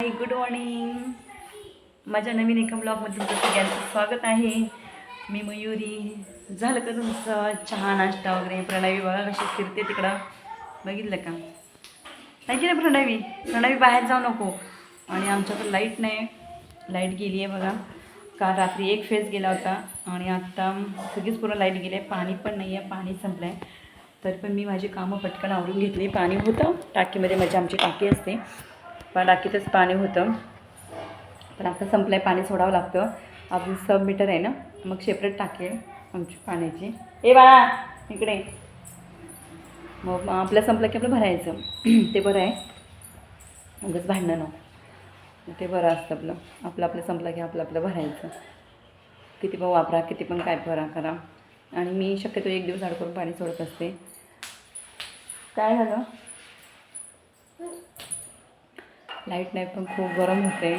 Hi good morning माझ्या नवीन एका ब्लॉगमध्ये तुमचं सगळ्यांचं स्वागत आहे. मी मयुरी. झालं का तुमचं चहा नाश्ता वगैरे? प्रणवी बघा कशी फिरते तिकडं. बघितलं का? नाही की नाही प्रणवी. प्रणवी बाहेर जाऊ नको. आणि आमच्याकडं लाइट नाही. लाइट गेली आहे बघा. काल रात्री एक फेज गेला होता. आणि आत्ता सगळीच पूर्ण लाइट गेली आहे पाणी पण नाही आहे पाणी संपलं आहे तरी पण मी माझी कामं पटकन आवरून घेतली. पाणी होतं. टाकीमध्ये माझी आमची टाकी असते. पण टाकीतच पाणी होतं. पण आता संपलं आहे पाणी सोडावं लागतं. अजून सब मीटर आहे ना? मग सेपरेट टाकी आहे आमची पाण्याची. ए बाळा इकडे. मग मग आपलं संपलं की आपलं भरायचं. ते बरं आहे. उगंच भांडणं नको. ते बरं असतं आपलं. आपलं आपलं संपलं की आपलं आपलं भरायचं. किती पण वापरा किती पण काय भरा करा. आणि मी शक्यतो एक दिवस आड करून पाणी सोडत असते. काय झालं? लाइट नाही पण खूप गरम होते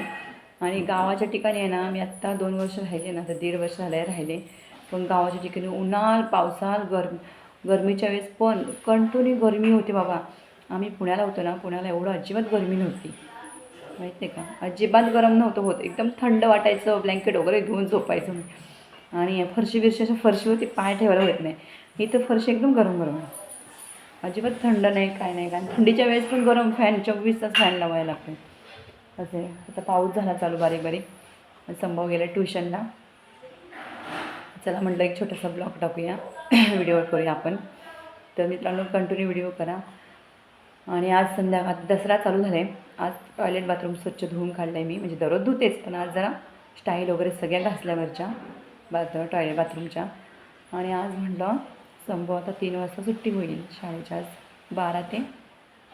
आणि गावाच्या ठिकाणी आहे ना मी आत्ता दोन वर्ष राहिले ना तर दीड वर्ष झाले राहिले. पण गावाच्या ठिकाणी उन्हाळ पावसाळ गरम गरमीच्या वेळेस पण कंटिन्यू गरमी होती बाबा. आम्ही पुण्याला होतो ना पुण्याला एवढं अजिबात गरमी नव्हती. माहीत नाही का? अजिबात गरम नव्हतं होत. एकदम थंड वाटायचं ब्लँकेट वगैरे घेऊन झोपायचं आणि फरशी बिरशी अशा फरशीवरती पाय ठेवायला होत नाही. ही तर फरशी एकदम गरम गरम आहे. अजिबात थंड नाही काय नाही. कारण थंडीच्या वेळेस पण गरम फॅन चोवीस तास फॅन लावायला लागते असे. आता पाऊस झाला चालू बारीक बारीक. संभव गेला ट्युशनला. चला म्हटलं एक छोटासा ब्लॉग टाकूया. व्हिडिओ करूया आपण. तर मित्रांनो कंटिन्यू व्हिडिओ करा. आणि आज संध्याकाळ दसरा चालू झाला आहे आज टॉयलेट बाथरूम स्वच्छ धुवून काढलं आहे मी. म्हणजे दररोज धुतेच पण आज जरा स्टाईल वगैरे सगळ्या घासल्यावरच्या बाथ टॉयलेट बाथरूमच्या आणि आज म्हटलं संभव आता तीन वाजता सुट्टी होईल शाळेच्या आज. बारा ते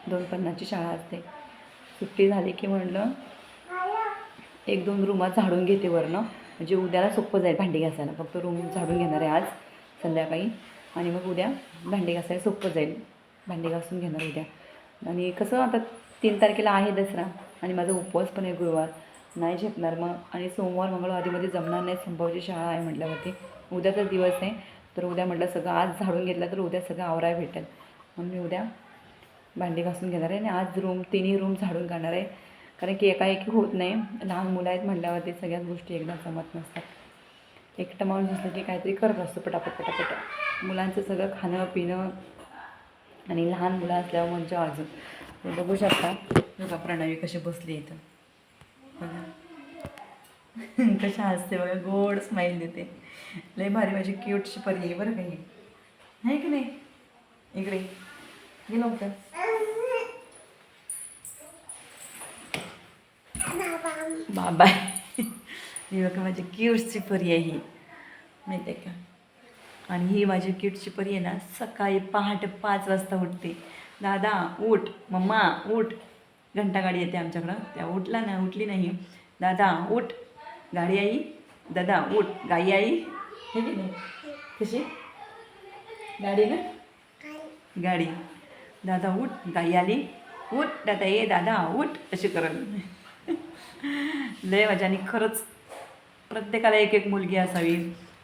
दोन पन्नासची शाळा असते. सुट्टी झाली की म्हटलं एक दोन रूमात झाडून घेते वरनं. म्हणजे उद्याला सोपं जाईल भांडी घासायला. फक्त रूम झाडून घेणार आहे आज संध्याकाळी. आणि मग उद्या भांडी घासायला सोपं जाईल. भांडी घासून घेणार उद्या. आणि कसं आता तीन तारखेला आहे दसरा. आणि माझा उपवास पण आहे गुरुवार. नाही झेपणार मग. आणि सोमवार मंगळवारीमध्ये जमणार नाही. संभावची शाळा आहे म्हटल्यावरती. उद्याचा दिवस आहे. तर उद्या म्हटलं सगळं आज झाडून घेतलं तर उद्या सगळं आवराय भेटेल. म्हणून मी उद्या भांडी घासून घेणार आहे आणि आज रूम तिन्ही रूम झाडून काढणार आहे. कारण की एकाएकी होत नाही. लहान मुलं आहेत म्हटल्यावरती सगळ्याच गोष्टी एकदा जमत नसतात. एकटं माणूस असलं की काहीतरी करत असतो पटापट पटापट. मुलांचं सगळं खाणं पिणं आणि लहान मुलं असल्यावर म्हणजे अजून. बघू शकता. बघा प्रणावी कशी बसली इथं. बघा. कशा असते बघा गोड स्माईल देते. लय भारी माझी क्यूटची परी आहे बरं काही आहे की नाही? इकडे. गेलो होतं बाबा. ही बघा माझी क्यूटची परी आहे ही. माहिती आहे का? आणि ही माझी क्यूटची परी आहे ना सकाळी पहाटे पाच वाजता उठते. दादा उठ. मम्मा उठ. घंटा गाडी येते आमच्याकडं. त्या उठला ना उठली नाही. दादा उठ. गाडी आई दादा उठ गाई आई. हे की नाही? कशी? गाडी ना? गाडी. दादा उठ गाई आली. उठ दादा ये दादा उठ अशी करत लय मजा. आणि खरंच प्रत्येकाला एक एक मुलगी असावी.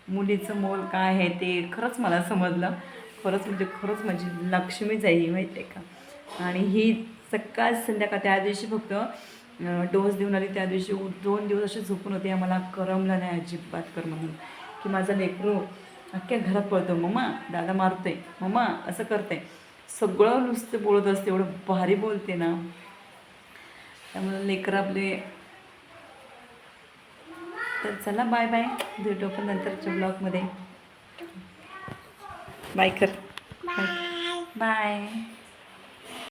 मुलीचं मोल काय आहे ते खरंच मला समजलं. खरंच म्हणजे खरंच माझी लक्ष्मीच आहे माहिती आहे का? आणि ही सकाळ संध्याकाळ त्या दिवशी फक्त डोस देऊन आली. त्या दिवशी दोन दिवस असे झोपून होते. आम्हाला करमलं नाही अजिबात कर म्हणून. की माझं लेकरू अख्ख्या घरात पळतो. मम्मा दादा मारतोय. मम्मा असं करते सगळं नुसतं बोलत असते. एवढं भारी बोलते ना. त्यामुळे लेकरं आपले तर चला बाय बाय. भेटू आपण नंतरच्या ब्लॉगमध्ये. बाय कर. बाय. बाय.